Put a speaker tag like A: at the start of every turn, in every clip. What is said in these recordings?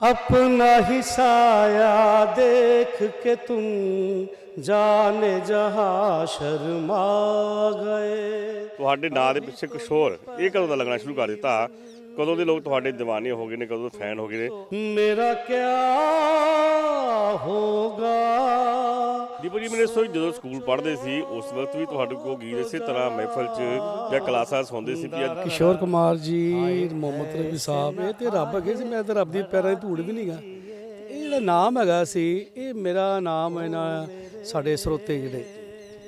A: अपना ही साया देख के तुम जाने जहां शर्मा गए
B: ਤੁਹਾਡੇ ਨਾਂ ਦੇ ਪਿੱਛੇ ਕੁਛ ਹੋਰ ਇਹ ਕਦੋਂ ਦਾ ਲੱਗਣਾ ਸ਼ੁਰੂ ਕਰ ਦਿੱਤਾ ਕਦੋਂ ਦੇ ਲੋਕ ਤੁਹਾਡੇ دیਵਾਨੇ ਹੋ ਗਏ ਨੇ ਕਦੋਂ ਫੈਨ ਹੋ ਗਏ ਨੇ?
A: ਮੇਰਾ ਕਿਆ ਹੋਗਾ
B: ਦੀਪਕ ਜੀ ਮੈਨੂੰ ਸੋਚ ਜਦੋਂ ਸਕੂਲ ਪੜ੍ਹਦੇ ਸੀ ਉਸ ਵਕਤ ਵੀ ਤੁਹਾਡੇ ਕੋਲ ਗੀਤ ਇਸੇ ਤਰ੍ਹਾਂ ਮਹਿਫਲ 'ਚ ਜਾਂ ਕਲਾਸਾਸ ਹੁੰਦੇ ਸੀ ਵੀ
C: ਕਿਸ਼ੋਰ ਕੁਮਾਰ ਜੀ ਮੁਹੰਮਦ ਰਫੀ ਸਾਹਿਬ ਇਹ ਤੇ ਰੱਬ ਅਗੇ ਸੀ ਮੈਂ ਤੇ ਰੱਬ ਦੀ ਪੈਰਾਂ ਦੀ ਧੂੜ ਵੀ ਨਹੀਂਗਾ ਇਹ ਜਿਹੜਾ ਨਾਮ ਹੈਗਾ ਸੀ ਇਹ ਮੇਰਾ ਨਾਮ ਇਹਨਾਂ ਸਾਡੇ ਸਰੋਤੇ ਜਿਹੜੇ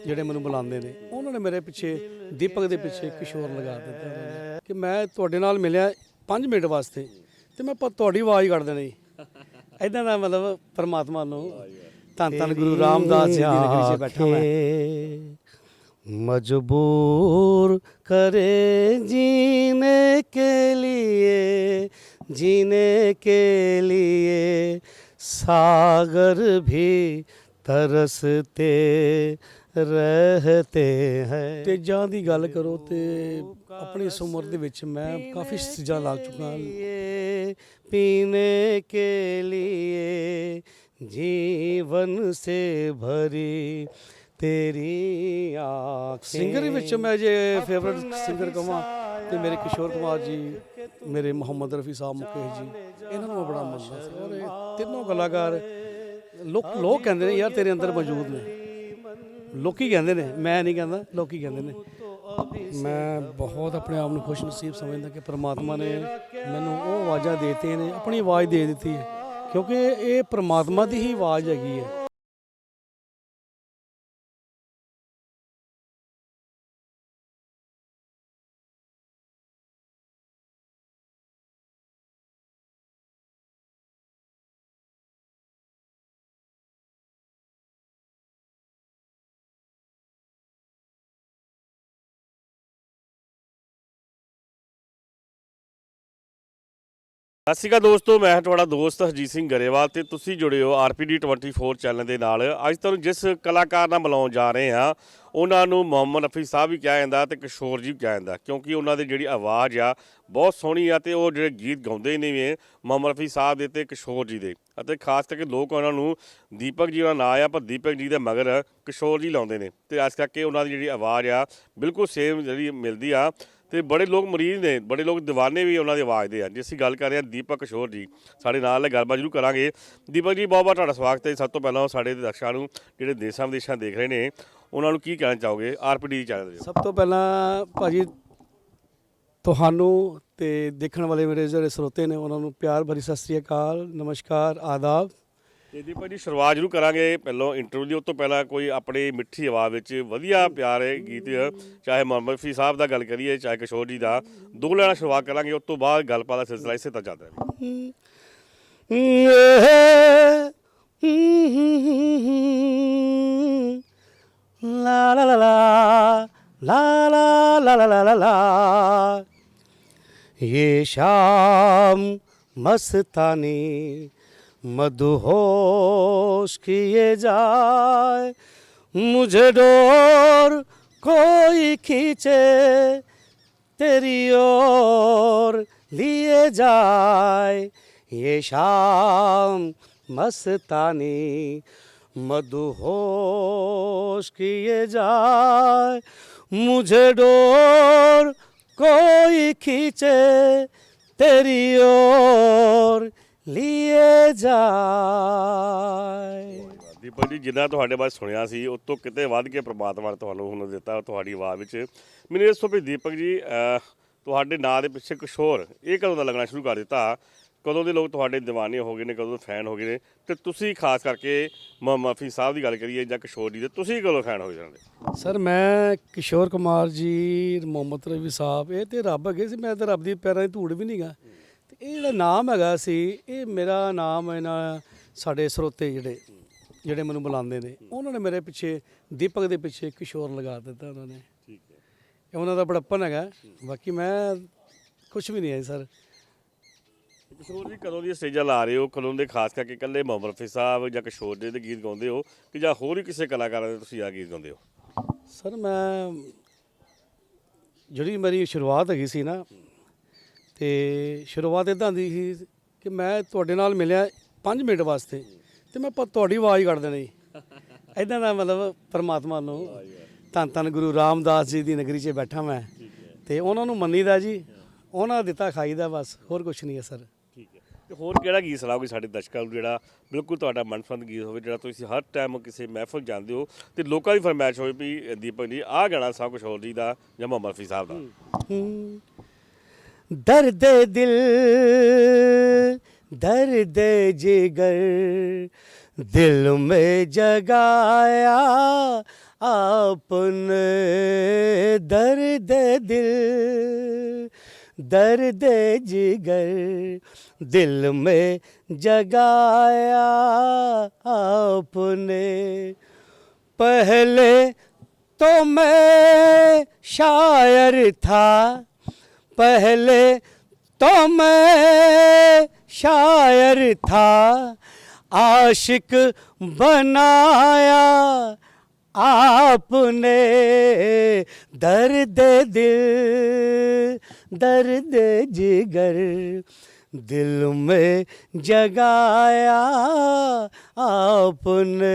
C: ਜਿਹੜੇ ਮੈਨੂੰ ਬੁਲਾਉਂਦੇ ਨੇ ਉਹਨਾਂ ਨੇ ਮੇਰੇ ਪਿੱਛੇ ਦੀਪਕ ਦੇ ਪਿੱਛੇ ਕਿਸ਼ੋਰ ਲਗਾ ਦਿੱਤਾ। ਕਿ ਮੈਂ ਤੁਹਾਡੇ ਨਾਲ ਮਿਲਿਆ 5 ਮਿੰਟ ਵਾਸਤੇ ਤੇ ਮੈਂ ਪ- ਤੁਹਾਡੀ ਆਵਾਜ਼ ਕੱਢ ਦੇਣੀ ਇਦਾਂ ਦਾ ਮਤਲਬ ਪਰਮਾਤਮਾ ਨੂੰ ਧੰਨ ਧੰਨ ਗੁਰੂ ਰਾਮਦਾਸ ਜੀ ਦੀ ਨਗਰੀ 'ਚ ਬੈਠਾ ਮੈਂ
A: मजबूर करे जीने के लिए जीने के लिए सागर भी तरसते रहते हैं
C: ਤੇਜਾਂ ਦੀ ਗੱਲ ਕਰੋ ਤੇ ਆਪਣੀ ਇਸ ਉਮਰ ਦੇ ਵਿੱਚ ਮੈਂ ਕਾਫੀ ਸਜ਼ਾ ਲਾ ਚੁੱਕਾ
A: ਪੀਨੇ ਕੇ ਲਈ ਜੀਵਨ ਸੇ ਭਰੀ ਤੇਰੀ ਆਖ।
C: ਸਿੰਗਰ ਵਿੱਚ ਮੈਂ ਜੇ ਫੇਵਰਿਟ ਸਿੰਗਰ ਕਹਾਂ ਤੇ ਮੇਰੇ ਕਿਸ਼ੋਰ ਕੁਮਾਰ ਜੀ ਮੇਰੇ ਮੁਹੰਮਦ ਰਫੀ ਸਾਹਿਬ ਮੁਕੇਸ਼ ਜੀ ਇਹਨਾਂ ਨੂੰ ਮੈਂ ਬੜਾ ਮੰਨਦਾ ਸੀ। ਔਰ ਇਹ ਤਿੰਨੋਂ ਕਲਾਕਾਰ ਲੋਕ ਲੋਕ ਕਹਿੰਦੇ ਨੇ ਯਾਰ ਤੇਰੇ ਅੰਦਰ ਮੌਜੂਦ ਨੇ। ਲੋਕੀ ਕਹਿੰਦੇ ਨੇ ਮੈਂ ਨਹੀਂ ਕਹਿੰਦਾ ਲੋਕੀ ਕਹਿੰਦੇ ਨੇ। ਮੈਂ ਬਹੁਤ ਆਪਣੇ ਆਪ ਨੂੰ ਖੁਸ਼ ਨਸੀਬ ਸਮਝਦਾ ਕਿ ਪ੍ਰਮਾਤਮਾ ਨੇ ਮੈਨੂੰ ਉਹ ਆਵਾਜ਼ਾਂ ਦੇਤੀਆਂ ਨੇ, ਆਪਣੀ ਆਵਾਜ਼ ਦੇ ਦਿੱਤੀ ਹੈ। ਕਿਉਂਕਿ ਇਹ ਪ੍ਰਮਾਤਮਾ ਦੀ ਹੀ ਆਵਾਜ਼ ਹੈਗੀ ਹੈ।
B: ਸਤਿ ਸ਼੍ਰੀ ਅਕਾਲ ਦੋਸਤੋ, ਮੈਂ ਤੁਹਾਡਾ ਦੋਸਤ ਹਰਜੀਤ ਸਿੰਘ ਗਰੇਵਾਲ ਤੇ ਤੁਸੀਂ ਜੁੜੇ ਹੋ ਆਰਪੀਡੀ 24 ਚੈਨਲ ਦੇ ਨਾਲ। ਅੱਜ ਤੁਹਾਨੂੰ ਜਿਸ ਕਲਾਕਾਰ ਨਾਲ ਮਿਲਾਉਣ ਜਾ ਰਹੇ ਹਾਂ, ਉਹਨਾਂ ਨੂੰ ਮੁਹੰਮਦ ਰਫੀ ਸਾਹਿਬ ਵੀ ਕਿਹਾ ਜਾਂਦਾ ਤੇ ਕਿਸ਼ੋਰ ਜੀ ਵੀ ਕਿਹਾ ਜਾਂਦਾ, ਕਿਉਂਕਿ ਉਹਨਾਂ ਦੀ ਜਿਹੜੀ ਆਵਾਜ਼ ਆ, ਬਹੁਤ ਸੋਹਣੀ ਆ ਤੇ ਉਹ ਜਿਹੜੇ ਗੀਤ ਗਾਉਂਦੇ ਨੇ ਵੀ, ਮੁਹੰਮਦ ਰਫੀ ਸਾਹਿਬ ਦੇ ਤੇ ਕਿਸ਼ੋਰ ਜੀ ਦੇ। ਅਤੇ ਖਾਸ ਕਰਕੇ ਲੋਕ ਉਹਨਾਂ ਨੂੰ ਦੀਪਕ ਜੀ ਦਾ ਨਾਂ ਆ, ਪਰ ਦੀਪਕ ਜੀ ਦੇ ਮਗਰ ਕਿਸ਼ੋਰ ਜੀ ਲਾਉਂਦੇ ਨੇ। ਤੇ ਇਸ ਕਰਕੇ ਉਹਨਾਂ ਦੀ ਜਿਹੜੀ ਆਵਾਜ਼ ਆ, ਬਿਲਕੁਲ ਸੇਮ ਜਿਹੜੀ ਮਿਲਦੀ ਆ। ਤੇ ਬੜੇ ਲੋਕ ਮਰੀਜ਼ ਨੇ, ਬੜੇ ਲੋਕ دیਵਾਨੇ ਵੀ ਉਹਨਾਂ ਦੀ ਆਵਾਜ਼ ਦੇ ਆ। ਜੇ ਅਸੀਂ ਗੱਲ ਕਰ ਰਹੇ ਹਾਂ ਦੀਪਕ ਕਿਸ਼ੋਰ ਜੀ, ਸਾਡੇ ਨਾਲ ਗੱਲਬਾਤ ਜ਼ਰੂਰ ਕਰਾਂਗੇ। ਦੀਪਕ ਜੀ, ਬਹੁਤ ਬਹੁਤ ਤੁਹਾਡਾ ਸਵਾਗਤ ਹੈ ਸਭ ਤੋਂ ਪਹਿਲਾਂ ਸਾਡੇ ਦਰਸ਼ਕਾਂ ਨੂੰ, ਜਿਹੜੇ ਦੇਸ਼ਾਂ ਵਿਦੇਸ਼ਾਂ ਦੇਖ ਰਹੇ ਨੇ, ਉਹਨਾਂ ਨੂੰ ਕੀ ਕਹਿਣਾ ਚਾਹੋਗੇ? ਆਰਪੀਡੀ ਚੈਨਲ ਦੇ
C: ਸਭ ਤੋਂ ਪਹਿਲਾਂ ਭਾਜੀ, ਤੁਹਾਨੂੰ ਤੇ ਦੇਖਣ ਵਾਲੇ ਮੇਰੇ ਜਿਹੜੇ ਸਰੋਤੇ ਨੇ, ਉਹਨਾਂ ਨੂੰ ਪਿਆਰ ਭਰੀ ਸਤਿ ਸ੍ਰੀ ਅਕਾਲ, ਨਮਸਕਾਰ, ਆਦਾਬ।
B: ਤੇ ਦੀਪਕ ਜੀ ਸ਼ੁਰੂਆਤ ਜ਼ਰੂਰ ਕਰਾਂਗੇ ਪਹਿਲਾਂ ਇੰਟਰਵਿਊ ਦੀ ਉਸ ਤੋਂ ਪਹਿਲਾਂ ਕੋਈ ਆਪਣੀ ਮਿੱਠੀ ਆਵਾਜ਼ ਵਿੱਚ ਵਧੀਆ ਪਿਆਰੇ ਗੀਤ ਚਾਹੇ ਮੁਹੰਮਦ ਰਫੀ ਸਾਹਿਬ ਦਾ ਗੱਲ ਕਰੀਏ ਚਾਹੇ ਕਿਸ਼ੋਰ ਜੀ ਦਾ ਦੋ ਲੈਣਾ ਸ਼ੁਰੂਆਤ ਕਰਾਂਗੇ ਉਸ ਤੋਂ ਬਾਅਦ ਗੱਲਬਾਤ ਦਾ ਸਿਲਸਿਲਾ ਇਸੇ ਤਰ੍ਹਾਂ ਚੱਲਦਾ ਰਹੇ
A: ला ला ला ला ला ला ला ला ला ला ला ये शाम मस्तानी मधुहोश किए जाए मुझे डोर कोई खींचे तेरी ओर लिए जाए ये शाम मस्तानी मधुहोश किए जाए मुझे डोर कोई खींचे तेरी ओर ਲਿਏ ਜਾਏ।
B: ਦੀਪਕ ਜੀ ਜਿੰਨਾ ਤੁਹਾਡੇ ਬਾਰੇ ਸੁਣਿਆ ਸੀ ਉਸ ਤੋਂ ਕਿਤੇ ਵੱਧ ਕੇ ਪ੍ਰਮਾਤਮਾ ਨੇ ਤੁਹਾਨੂੰ ਹੁਣ ਦਿੱਤਾ ਤੁਹਾਡੀ ਆਵਾਜ਼ ਵਿੱਚ। ਮੈਨੂੰ ਇਸ ਤੋਂ ਵੀ ਦੀਪਕ ਜੀ ਤੁਹਾਡੇ ਨਾਂ ਦੇ ਪਿੱਛੇ ਕੁਛ ਹੋਰ ਇਹ ਕਦੋਂ ਦਾ ਲੱਗਣਾ ਸ਼ੁਰੂ ਕਰ ਦਿੱਤਾ? ਕਦੋਂ ਦੇ ਲੋਕ ਤੁਹਾਡੇ ਦੀਵਾਨੇ ਹੋ ਗਏ ਨੇ ਕਦੋਂ ਦੇ ਫੈਨ ਹੋ ਗਏ ਨੇ? ਤੇ ਤੁਸੀਂ ਖਾਸ ਕਰਕੇ ਮਮਫੀ ਸਾਹਿਬ ਦੀ ਗੱਲ ਕਰੀਏ ਜਾਂ ਕਿਸ਼ੋਰ ਜੀ ਦੇ ਤੁਸੀਂ ਕਦੋਂ ਫੈਨ ਹੋ ਜਾਂਦੇ?
C: ਸਰ ਮੈਂ ਕਿਸ਼ੋਰ ਕੁਮਾਰ ਜੀ ਮੁਹੰਮਦ ਰਵੀ ਸਾਹਿਬ ਇਹ ਤੇ ਰੱਬ ਅੱਗੇ ਸੀ ਮੈਂ ਤੇ ਰੱਬ ਦੀ ਪੈਰਾਂ ਦੀ ਧੂੜ ਵੀ ਨਹੀਂਗਾ ਤੇ ਇਹ ਜਿਹੜਾ ਨਾਮ ਹੈਗਾ ਸੀ ਇਹ ਮੇਰਾ ਨਾਮ ਇਹਨਾਂ ਸਾਡੇ ਸਰੋਤੇ ਜਿਹੜੇ ਜਿਹੜੇ ਮੈਨੂੰ ਬੁਲਾਉਂਦੇ ਨੇ ਉਹਨਾਂ ਨੇ ਮੇਰੇ ਪਿੱਛੇ ਦੀਪਕ ਦੇ ਪਿੱਛੇ ਕਿਸ਼ੋਰ ਲਗਾ ਦਿੱਤਾ ਉਹਨਾਂ ਨੇ।
B: ਠੀਕ ਹੈ।
C: ਇਹ ਉਹਨਾਂ ਦਾ ਬੜਪਨ ਹੈਗਾ। ਬਾਕੀ ਮੈਂ ਕੁਝ ਵੀ ਨਹੀਂ ਹੈ ਸਰ।
B: ਕਿਸ਼ੋਰ ਜੀ ਕਦੋਂ ਦੀ ਸਟੇਜਾਂ ਲਾ ਰਹੇ ਹੋ? ਕਦੋਂ ਦੇ? ਖਾਸ ਕਰਕੇ ਇਕੱਲੇ ਮੁਹੰਮਦ ਰਫੀ ਸਾਹਿਬ ਜਾਂ ਕਿਸ਼ੋਰ ਜੀ ਦੇ ਗੀਤ ਗਾਉਂਦੇ ਹੋ ਕਿ ਜਾਂ ਹੋਰ ਵੀ ਕਿਸੇ ਕਲਾਕਾਰਾਂ ਦੇ ਤੁਸੀਂ ਆ ਗੀਤ ਗਾਉਂਦੇ ਹੋ?
C: ਸਰ ਮੈਂ ਜਿਹੜੀ ਮੇਰੀ ਸ਼ੁਰੂਆਤ ਹੈਗੀ ਸੀ ਨਾ ਤੇ ਸ਼ੁਰੂਆਤ ਇਦਾਂ ਦੀ ਸੀ ਕਿ ਮੈਂ ਤੁਹਾਡੇ ਨਾਲ ਮਿਲਿਆ 5 ਮਿੰਟ ਵਾਸਤੇ ਤੇ ਮੈਂ ਤੁਹਾਡੀ ਆਵਾਜ਼ ਕੱਢ ਦੇਣੀ। ਇਦਾਂ ਦਾ ਮਤਲਬ ਪਰਮਾਤਮਾ ਨੂੰ ਧੰਨ ਧੰਨ ਗੁਰੂ ਰਾਮਦਾਸ ਜੀ ਦੀ ਨਗਰੀ 'ਚ ਬੈਠਾ ਮੈਂ ਤੇ ਉਹਨਾਂ ਨੂੰ ਮੰਨੀਦਾ ਜੀ ਉਹਨਾਂ ਦਿੱਤਾ ਖਾਈਦਾ ਬਸ ਹੋਰ ਕੁਝ ਨਹੀਂ ਹੈ ਸਰ।
B: ਠੀਕ ਹੈ। ਤੇ ਹੋਰ ਕਿਹੜਾ ਗੀਤ ਸੁਣਾਓਗੇ ਸਾਡੇ ਦਰਸ਼ਕਾਂ ਨੂੰ ਜਿਹੜਾ ਬਿਲਕੁਲ ਤੁਹਾਡਾ ਮਨਪਸੰਦ ਗੀਤ ਹੋਵੇ ਜਿਹੜਾ ਤੁਸੀਂ ਹਰ ਟਾਈਮ ਕਿਸੇ ਮਹਿਫਲ ਜਾਂਦੇ ਹੋ ਤੇ ਲੋਕਾਂ ਦੀ ਫਰਮਾਇਸ਼ ਹੋਵੇ ਵੀ ਦੀਪਕ ਜੀ ਆਹ ਗਾਣਾ ਸਭ ਕੁਝ ਹੋਰ ਜੀ ਦਾ ਜਾਂ ਮੁਹੰਮਦ ਸਾਹਿਬ ਦਾ।
A: दर्द दिल, दर्द जिगर, दिल में जगाया आपने दर्द दिल, दर्द जिगर, दिल में जगाया आपने। पहले तो मैं शायर था पहले तो मैं शायर था, आशिक बनाया आपने दर्द दिल, दर्द जिगर दिल में जगाया आपने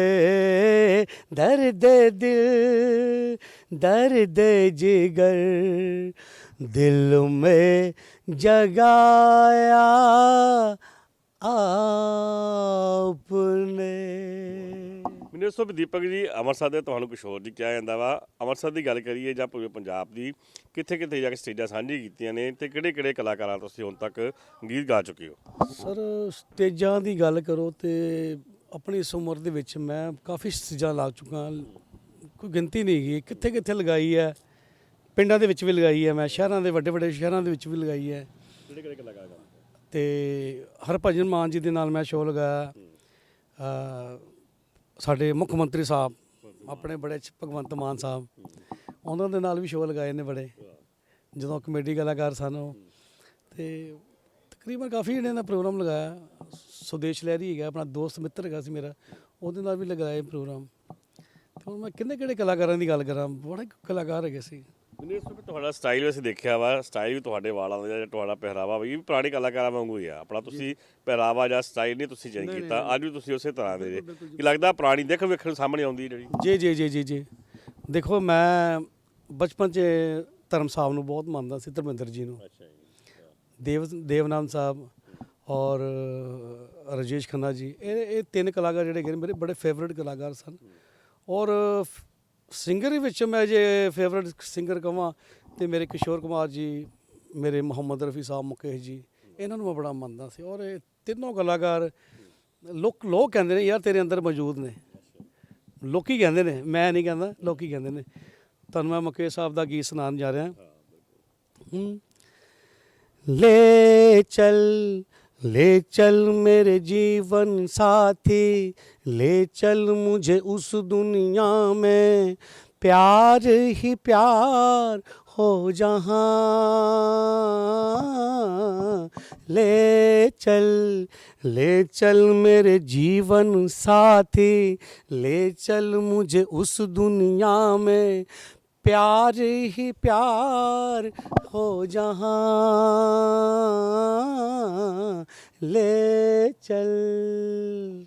A: दर्द दिल, दर्द जिगर दिल में जगाया आपने
B: ਮੈਨੂੰ ਦੱਸੋ ਵੀ ਦੀਪਕ ਜੀ ਅੰਮ੍ਰਿਤਸਰ ਦੇ ਤੁਹਾਨੂੰ ਕੁਝ ਹੋਰ ਜੀ ਕਿਹਾ ਜਾਂਦਾ ਵਾ ਅੰਮ੍ਰਿਤਸਰ ਦੀ ਗੱਲ ਕਰੀਏ ਜਾਂ ਪੂਰੇ ਪੰਜਾਬ ਦੀ ਕਿੱਥੇ ਕਿੱਥੇ ਜਾ ਕੇ ਸਟੇਜਾਂ ਸਾਂਝੀ ਕੀਤੀਆਂ ਨੇ ਤੇ ਕਿਹੜੇ ਕਿਹੜੇ ਕਲਾਕਾਰਾਂ ਤੁਸੀਂ ਹੁਣ ਤੱਕ ਗੀਤ ਗਾ ਚੁੱਕੇ ਹੋ
C: ਸਰ ਸਟੇਜਾਂ ਦੀ ਗੱਲ ਕਰੋ ਤੇ ਆਪਣੀ ਇਸ ਉਮਰ ਦੇ ਵਿੱਚ ਮੈਂ ਕਾਫੀ ਸਟੇਜਾਂ ਲਾ ਚੁੱਕਾ ਕੋਈ ਗਿਣਤੀ ਨਹੀਂ ਗਈ ਕਿੱਥੇ ਕਿੱਥੇ ਲਗਾਈ ਹੈ ਪਿੰਡਾਂ ਦੇ ਵਿੱਚ ਵੀ ਲਗਾਈ ਹੈ ਮੈਂ ਸ਼ਹਿਰਾਂ ਦੇ ਵੱਡੇ ਵੱਡੇ ਸ਼ਹਿਰਾਂ ਦੇ ਵਿੱਚ ਵੀ ਲਗਾਈ ਹੈ।
B: ਕਿਹੜੇ ਕਿਹੜੇ
C: ਤੇ ਹਰਭਜਨ ਮਾਨ ਜੀ ਦੇ ਨਾਲ ਮੈਂ ਸ਼ੋਅ ਲਗਾਇਆ। ਸਾਡੇ ਮੁੱਖ ਮੰਤਰੀ ਸਾਹਿਬ ਆਪਣੇ ਬੜੇ ਭਗਵੰਤ ਮਾਨ ਸਾਹਿਬ ਉਹਨਾਂ ਦੇ ਨਾਲ ਵੀ ਸ਼ੋਅ ਲਗਾਏ ਨੇ ਬੜੇ। ਜਦੋਂ ਕਮੇਡੀ ਕਲਾਕਾਰ ਸਨ ਉਹ। ਤੇ ਤਕਰੀਬਨ ਕਾਫੀ ਜਿਹੜੇ ਦਾ ਪ੍ਰੋਗਰਾਮ ਲਗਾਇਆ। ਸੁਦੇਸ਼ ਲਹਿਰੀ ਹੈਗਾ ਆਪਣਾ ਦੋਸਤ ਮਿੱਤਰ ਹੈਗਾ ਸੀ ਮੇਰਾ ਉਹਦੇ ਨਾਲ ਵੀ ਲਗਾਏ ਪ੍ਰੋਗਰਾਮ ਤੇ ਹੁਣ ਮੈਂ ਕਿੰਨੇ ਕਿਹੜੇ ਕਲਾਕਾਰਾਂ ਦੀ ਗੱਲ ਕਰਾਂ ਬੜੇ ਕਲਾਕਾਰ ਹੈਗੇ ਸੀ।
B: ਮੈਨੂੰ ਇਸ ਵੀ ਤੁਹਾਡਾ ਸਟਾਈਲ ਵੈਸੇ ਦੇਖਿਆ ਵਾ ਸਟਾਈਲ ਵੀ ਤੁਹਾਡੇ ਵਾਲਾਂ ਦਾ ਜਾਂ ਤੁਹਾਡਾ ਪਹਿਰਾਵਾ ਵੀ ਇਹ ਵੀ ਪੁਰਾਣੇ ਕਲਾਕਾਰਾਂ ਵਾਂਗੂ ਹੀ ਆ। ਆਪਣਾ ਤੁਸੀਂ ਪਹਿਰਾਵਾ ਜਾਂ ਸਟਾਈਲ ਨਹੀਂ ਤੁਸੀਂ ਚੇਂਜ ਕੀਤਾ ਅੱਜ ਵੀ ਤੁਸੀਂ ਉਸੇ ਤਰ੍ਹਾਂ ਦੇ ਜੇ। ਕੀ ਲੱਗਦਾ ਪੁਰਾਣੀ ਦੇਖ ਵੇਖਣ ਸਾਹਮਣੇ ਆਉਂਦੀ ਜਿਹੜੀ?
C: ਜੀ ਜੀ ਜੀ ਜੀ ਜੀ। ਦੇਖੋ ਮੈਂ ਬਚਪਨ 'ਚ ਧਰਮ ਸਾਹਿਬ ਨੂੰ ਬਹੁਤ ਮੰਨਦਾ ਸੀ ਧਰਮਿੰਦਰ ਜੀ ਨੂੰ।
B: ਅੱਛਾ ਜੀ
C: ਦੇਵ ਦੇਵਨਾਮ ਸਾਹਿਬ ਔਰ ਰਜੇਸ਼ ਖੰਨਾ ਜੀ ਇਹ ਇਹ ਤਿੰਨ ਕਲਾਕਾਰ ਜਿਹੜੇ ਨੇ ਮੇਰੇ ਬੜੇ ਫੇਵਰਿਟ ਕਲਾਕਾਰ ਸਨ। ਔਰ ਸਿੰਗਰ ਵਿੱਚ ਮੈਂ ਜੇ ਫੇਵਰਿਟ ਸਿੰਗਰ ਕਹਾਂ ਤੇ ਮੇਰੇ ਕਿਸ਼ੋਰ ਕੁਮਾਰ ਜੀ, ਮੇਰੇ ਮੁਹੰਮਦ ਰਫੀ ਸਾਹਿਬ, ਮੁਕੇਸ਼ ਜੀ, ਇਹਨਾਂ ਨੂੰ ਮੈਂ ਬੜਾ ਮੰਨਦਾ ਸੀ ਔਰ ਇਹ ਤਿੰਨੋਂ ਕਲਾਕਾਰ ਲੋਕ ਲੋਕ ਕਹਿੰਦੇ ਨੇ, ਯਾਰ ਤੇਰੇ ਅੰਦਰ ਮੌਜੂਦ ਨੇ। ਲੋਕੀ ਕਹਿੰਦੇ ਨੇ, ਮੈਂ ਨਹੀਂ ਕਹਿੰਦਾ, ਲੋਕੀ ਕਹਿੰਦੇ ਨੇ। ਤੁਹਾਨੂੰ ਮੈਂ ਮੁਕੇਸ਼ ਸਾਹਿਬ ਦਾ ਗੀਤ ਸੁਣਾਉਣ ਜਾ ਰਿਹਾ। ਹਾਂ।
A: ਲੈ ਚੱਲ ले चल मेरे जीवन साथी ले चल मुझे उस दुनिया में प्यार ही प्यार हो जहाँ ले चल ले चल मेरे जीवन साथी ले चल मुझे उस दुनिया में प्यार ही प्यार हो जहाँ ले चल